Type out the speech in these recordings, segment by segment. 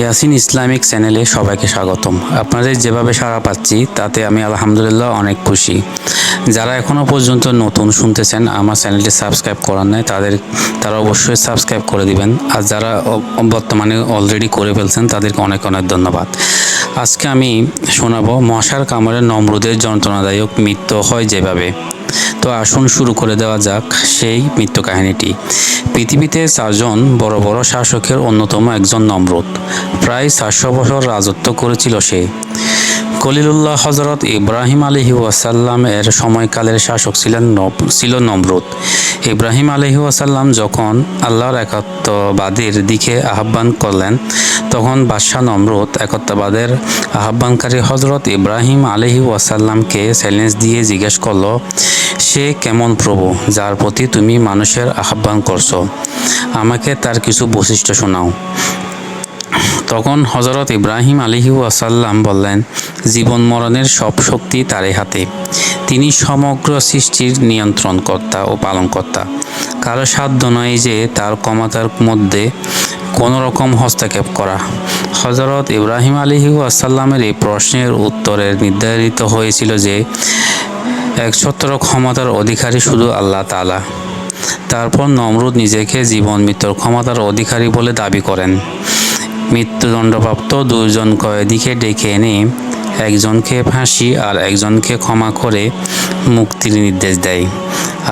Yasin Islamic চ্যানেলে সবাইকে স্বাগতম। আপনাদের যেভাবে সাড়া পাচ্ছি, তাতে আমি আলহামদুলিল্লাহ অনেক খুশি। যারা এখনও পর্যন্ত নতুন শুনতেছেন, আমার চ্যানেলটি সাবস্ক্রাইব করার নাই, তাদের, তারা অবশ্যই সাবস্ক্রাইব করে দিবেন। আর যারা বর্তমানে অলরেডি করে ফেলছেন, তাদেরকে অনেক অনেক ধন্যবাদ। আজকে আমি শোনাবো, মশার কামড়ে নমরুদের যন্ত্রণাদায়ক মৃত্যু হয় যেভাবে। তো আসুন শুরু করে দেওয়া যাক সেই মৃত্যু কাহিনীটি। পৃথিবীতে চারজন বড় বড় শাসকের অন্যতম একজন নমরুদ। প্রায় চারশো বছর রাজত্ব করেছিল সে। কলিলুল্লাহ হজরত ইব্রাহিম আলহি এর সময়কালের শাসক ছিলেন ছিল নমরুদ। ইব্রাহিম আলহি ওয়াসাল্লাম যখন আল্লাহর একত্ববাদের দিকে আহ্বান করলেন, তখন বাদশাহ নমরুদ একত্ববাদের আহ্বানকারী হজরত ইব্রাহিম আলহি ওয়াসাল্লামকে চ্যালেঞ্জ দিয়ে জিজ্ঞেস করল, সে কেমন প্রভু যার প্রতি তুমি মানুষের আহ্বান করছ? আমাকে তার কিছু বৈশিষ্ট্য শোনাও। তখন হজরত ইব্রাহিম আলিহি ওয়াসাল্লাম বললেন, জীবন মরণের সব শক্তি তারে হাতে। তিনি সমগ্র সৃষ্টির নিয়ন্ত্রণকর্তা ও পালনকর্তা। কারও সাধ্য নয় যে তার ক্ষমতার মধ্যে কোনো রকম হস্তক্ষেপ করা। হজরত ইব্রাহিম আলিহি ওয়াসাল্লামের এই প্রশ্নের উত্তরে নির্ধারিত হয়েছিল যে একছত্র ক্ষমতার অধিকারী শুধু আল্লাহ তাআলা। তারপর নমরুদ নিজেকে জীবন মৃত্যুর ক্ষমতার অধিকারী বলে দাবি করেন। মৃত্যুদণ্ডপ্রাপ্ত দুজন কয়েদিকে ডেকে এনে একজনকে ফাঁসি আর একজনকে ক্ষমা করে মুক্তির নির্দেশ দেয়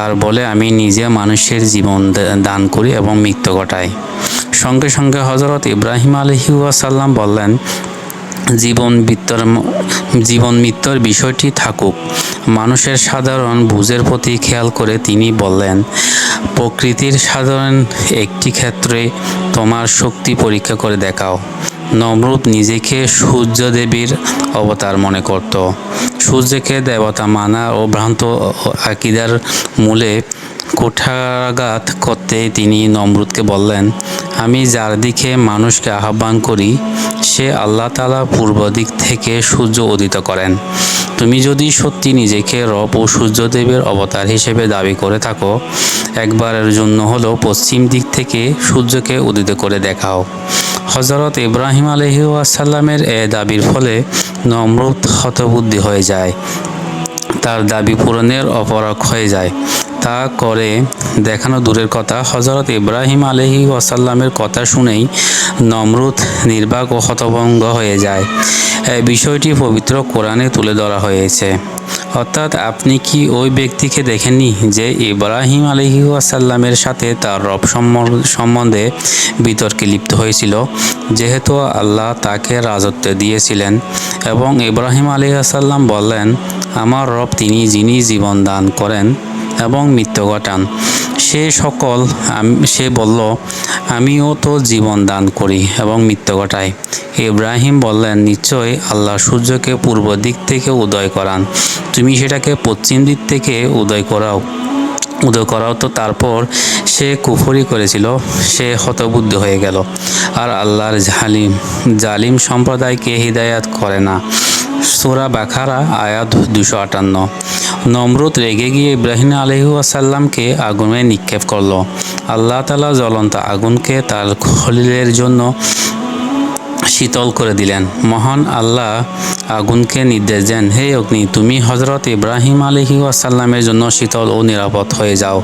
আর বলে, আমি নিজে মানুষের জীবন দান করি এবং মৃত্যু ঘটাই। সঙ্গে সঙ্গে হজরত ইব্রাহিম আলহিউসাল্লাম বললেন জীবন মৃত্যুর জীবন মৃত্যুর বিষয়টি থাকুক। মানুষের সাধারণ বুঝের প্রতি খেয়াল করে তিনি বললেন, প্রকৃতির সাধারণ একটি ক্ষেত্রে তোমার শক্তি পরীক্ষা করে দেখাও। নমরুদ নিজেকে সূর্য দেবীর অবতার মনে করত। সূর্যকে দেবতা মানা ও ভ্রান্ত আকিদার মূলে কুঠারাঘাত করতে তিনি নমরুদকে বললেন, আমি যার দিকে মানুষকে আহ্বান করি, সে আল্লাহ তালা পূর্ব দিক থেকে সূর্য উদিত করেন। তুমি যদি সত্যি নিজেকে রব ও সূর্যদেবের অবতার হিসেবে দাবি করে থাকো, একবারের জন্য হলেও পশ্চিম দিক থেকে সূর্যকে উদিত করে দেখাও। হজরত ইব্রাহিম আলহি আসাল্লামের এ দাবির ফলে নমরুদ হতবুদ্ধি হয়ে যায়। তার দাবি পূরণের অপরাগ হয়ে যায়। তা করে দেখানো দূরের কথা। হজরত ইব্রাহিম আলহি ওয়াসাল্লামের কথা শুনেই নমরুদ নির্বাক ও হতভঙ্গ হয়ে যায়। বিষয়টি পবিত্র কোরআনে তুলে ধরা হয়েছে। অর্থাৎ আপনি কি ওই ব্যক্তিকে দেখেননি যে ইব্রাহিম আলহি ওয়াসাল্লামের সাথে তার রব সম্বন্ধে বিতর্কে লিপ্ত হয়েছিল? যেহেতু আল্লাহ তাকে রাজত্ব দিয়েছিলেন এবং ইব্রাহিম আলী আসাল্লাম বললেন, আমার রব তিনি যিনি জীবন দান করেন এবং মৃত্যু ঘটান। সে সকল সে বলল, আমিও তো জীবন দান করি এবং মৃত্যু ঘটাই। ইব্রাহিম বললেন, নিশ্চয় আল্লাহ সূর্যকে পূর্ব দিক থেকে উদয় করান। তুমি সেটাকে পশ্চিম দিক থেকে উদয় করাও। উদয় করাও তো তারপর সে কুফরি করেছিল, সে হতবুদ্ধ হয়ে গেল। আর আল্লাহর জালিম জালিম সম্প্রদায়কে হিদায়াত করে না। সুরা বাখারা আয়াত দুশো আটান্ন। নমরুদ রেগে গিয়ে ইব্রাহিম আলহু আসাল্লামকে আগুনে নিক্ষেপ করল। আল্লাহ তালা জ্বলন্ত আগুনকে তার খলিলের জন্য শীতল করে দিলেন। মহান আল্লাহ আগুনকে নির্দেশ দেন, হে অগ্নি, তুমি হজরত ইব্রাহিম আলহি আসাল্লামের জন্য শীতল ও নিরাপদ হয়ে যাও।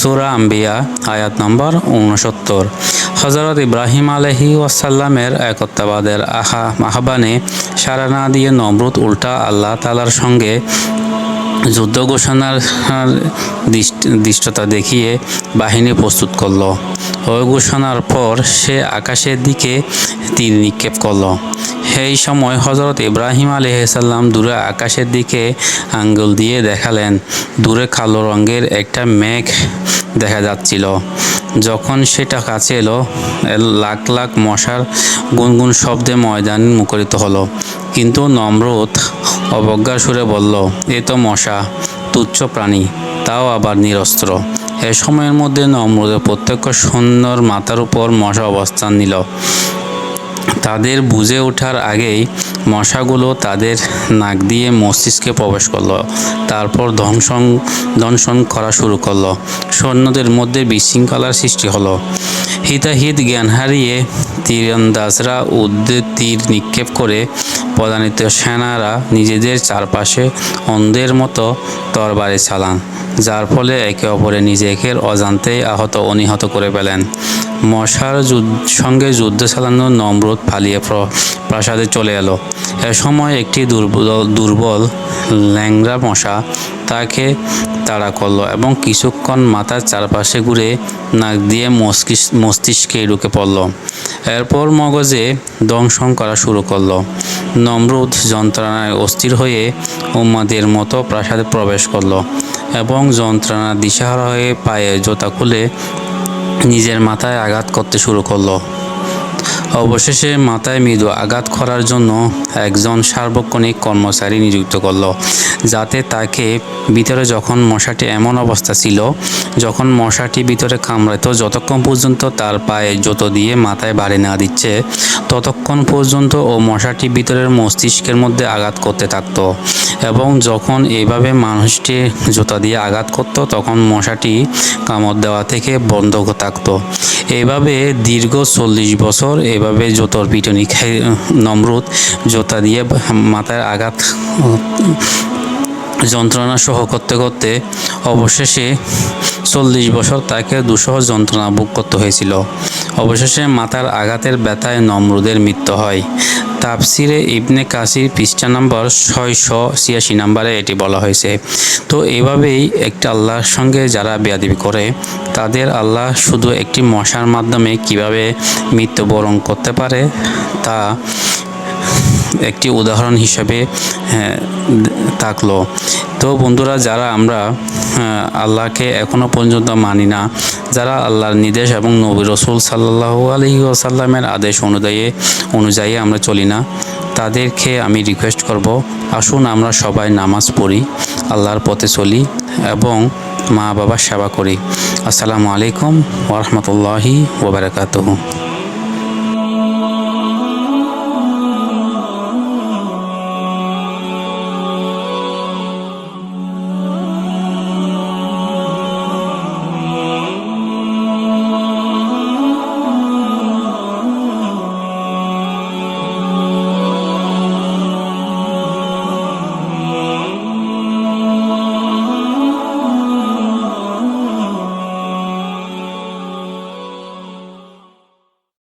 সুরা আম্বিয়া আয়াত নম্বর উনসত্তর হজরত ইব্রাহিম আলহি আসাল্লামের একত্বাবাদের আহা, আহ্বানে সাড়া না দিয়ে নমরুদ উল্টা আল্লাহ তালার সঙ্গে যুদ্ধ ঘোষণার দৃষ্টতা দেখিয়ে বাহিনী প্রস্তুত করল। ওই ঘোষণার পর সে আকাশের দিকে তীর নিক্ষেপ করল। সেই সময় হজরত ইব্রাহিম আলহিসাল্লাম দূরে আকাশের দিকে আঙ্গুল দিয়ে দেখালেন। দূরে কালো রঙের একটা মেঘ দেখা যাচ্ছিল। যখন সেটা কাছে এলো লাখ লাখ মশার গুনগুন শব্দে ময়দান মুখরিত হলো। কিন্তু নমরুদ অবজ্ঞার সুরে বলল, এ তো মশা, তুচ্ছ প্রাণী, তাও আবার নিরস্ত্র। এ সময়ের মধ্যে নমরুদের প্রত্যক্ষ সৈন্যর মাথার উপর মশা অবস্থান নিল। তাদের বুঝে ওঠার আগেই মশাগুলো তাদের নাক দিয়ে মস্তিষ্কে প্রবেশ করল। তারপর দংশন দংশন করা শুরু করল। সৈন্যদের মধ্যে বিশৃঙ্খলার সৃষ্টি হলো। হিতাহিত জ্ঞান হারিয়ে তীরন্দাজরা উদ্দে তীর নিক্ষেপ করে পদানিত সেনারা নিজেদের চারপাশে অন্ধের মতো তরবারি চালান, যার ফলে একে অপরে নিজেকে অজান্তেই আহত ও নিহত করে ফেলেন। মশার সঙ্গে যুদ্ধ চালানো নমরুদ পালিয়ে প্র- প্রাসাদে চলে এলো। এ সময় একটি দুর্বল দুর্বল ল্যাংড়া মশা তাকে তাড়া করল এবং কিছুক্ষণ মাথার চারপাশে ঘুরে নাক দিয়ে মস্তিষ্কে ঢুকে পড়ল। এরপর মগজে দংশন করা শুরু করল। নমরুদ যন্ত্রণায় অস্থির হয়ে উম্মাদের মতো প্রাসাদে প্রবেশ করল এবং যন্ত্রণা দিশাহারা হয়ে পায়ে জোতা খুলে নিজের মাথায় আঘাত করতে শুরু করল। অবশেষে মাথায় মৃদু আঘাত করার জন্য একজন সার্বক্ষণিক কর্মচারী নিযুক্ত করল, যাতে তাকে ভিতরে যখন মশাটি এমন অবস্থা ছিল, যখন মশাটি ভিতরে কামড়াতো, যতক্ষণ পর্যন্ত তার পায়ে জুতো দিয়ে মাথায় বাড়ি না দিচ্ছে, ততক্ষণ পর্যন্ত ও মশাটি ভিতরের মস্তিষ্কের মধ্যে আঘাত করতে থাকত। এবং যখন এইভাবে মানুষটি জুতা দিয়ে আঘাত করতো, তখন মশাটি কামড় দেওয়া থেকে বন্ধ থাকতো। এইভাবে দীর্ঘ চল্লিশ বছর এভাবে জোতর পিটনি খাই নমরুদ জোতা দিয়ে মাথায় আঘাত যন্ত্রণা সহ করতে করতে অবশেষে চল্লিশ বছর তাকে দুসহ যন্ত্রণা ভোগ করতে হয়েছিল। অবশেষে মাথার আঘাতের ব্যথায় নমরুদের মৃত্যু হয়। তাফসিরে ইবনে কাসির পৃষ্ঠা নাম্বার ছয়শো ছিয়াশি নাম্বারে এটি বলা হয়েছে। তো এভাবেই একটা আল্লাহর সঙ্গে যারা বেয়াদিবি করে তাদের আল্লাহ শুধু একটি মশার মাধ্যমে কীভাবে মৃত্যুবরণ করতে পারে তা একটি উদাহরণ হিসাবে হ্যাঁ, থাকল। তো বন্ধুরা, যারা আমরা আল্লাহকে এখনও পর্যন্ত মানি না, যারা আল্লাহর নির্দেশ এবং নবী রসুল সাল্লাহ আলহি আসাল্লামের আদেশ অনুযায়ী অনুযায়ী আমরা চলি না, তাদেরকে আমি রিকোয়েস্ট করব, আসুন আমরা সবাই নামাজ পড়ি, আল্লাহর পথে চলি এবং মা বাবার সেবা করি। আসসালামু আলাইকুম ওরহমতুল্লাহি ওবরাকাতুহু